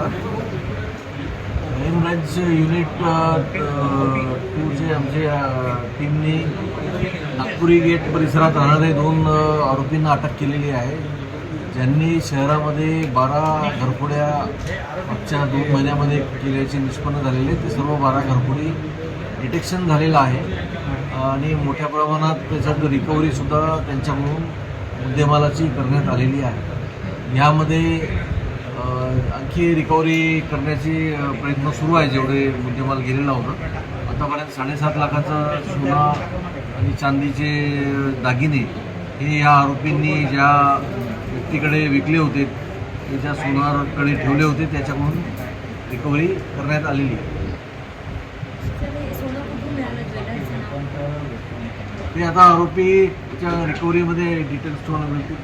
नमस्कार crime branch unit जे आमच्या टीमने नागपुरी गेट परिसरात राहणारे दोन आरोपींना अटक केलेली आहे. ज्यांनी शहरामध्ये बारा घरफोड्या मागच्या दोन महिन्यामध्ये केल्याचे निष्पन्न झालेले ते सर्व बारा घरफोडी डिटेक्शन झालेलं आहे. आणि मोठ्या प्रमाणात त्याच्यात रिकव्हरीसुद्धा त्यांच्याकडून मुद्देमालाची करण्यात आलेली आहे. यामध्ये आणखी रिकव्हरी करण्याचे प्रयत्न सुरू आहे जेवढे मुद्देमाल गेलेला होता. आतापर्यंत साडेसात लाखाचा सोना आणि चांदीचे दागिने हे या आरोपींनी ज्या व्यक्तीकडे विकले होते ते ज्या सोनारकडे ठेवले होते त्याच्याकडून रिकव्हरी करण्यात आलेली ते आता आरोपीच्या रिकव्हरीमध्ये डिटेल्स तुम्हाला मिळतील.